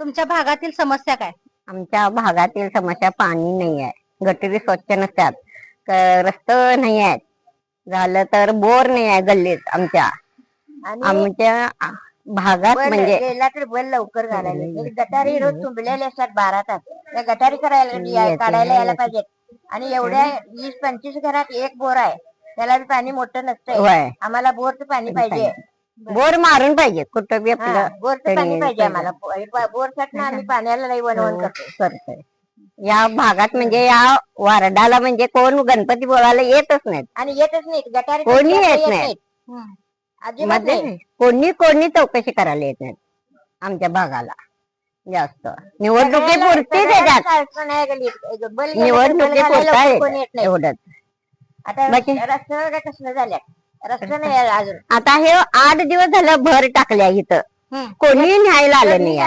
तुमच्या भागातील समस्या काय? आमच्या भागातील समस्या पाणी नाही आहे. गटरी स्वच्छ नसतात. रस्त नाही आहेत. झालं तर बोर नाही आहे गल्लीत आमच्या. आणि आमच्या आ- भागात बल म्हणजे गेला तर बल लवकर घालायला एक गटारी रोज तुंबलेले असतात बारा तास. त्या गटारी करायला काढायला यायला पाहिजेत. आणि एवढ्या वीस पंचवीस घरात एक बोर आहे. त्याला बी पाणी मोठं नसतंय. होय. आम्हाला बोरचं पाणी पाहिजे. बोर. मारून पाहिजे कुठं बी हा, आपलं बोरचं पाणी पाहिजे आम्हाला. बोरसाठी आम्ही पाण्याला लई वनवन करतो करतोय. या भागात म्हणजे या वारडाला म्हणजे कोण गणपती बोलायला येतच नाहीत. आणि येतच नाहीत. गटारी कोणी येत नाही. अजिबात मध्ये नाही. कोणी कोणी चौकशी करायला येत नाहीत. आमच्या भागाला. जास्त. निवडणुकी सगळ्याला- येतात अडचण आहे गल्लीत. बल गेलं तर बल निवडणुकी घालायला पुरता कोणी येत नाही. एवढंच. आता बाकी- रस्ते काय कसलं झाल्या रस्ते नाही आहे अजून आता हे आठ दिवस झालं भर टाकल्या इथं. कोणी न्यायला आलं नाही.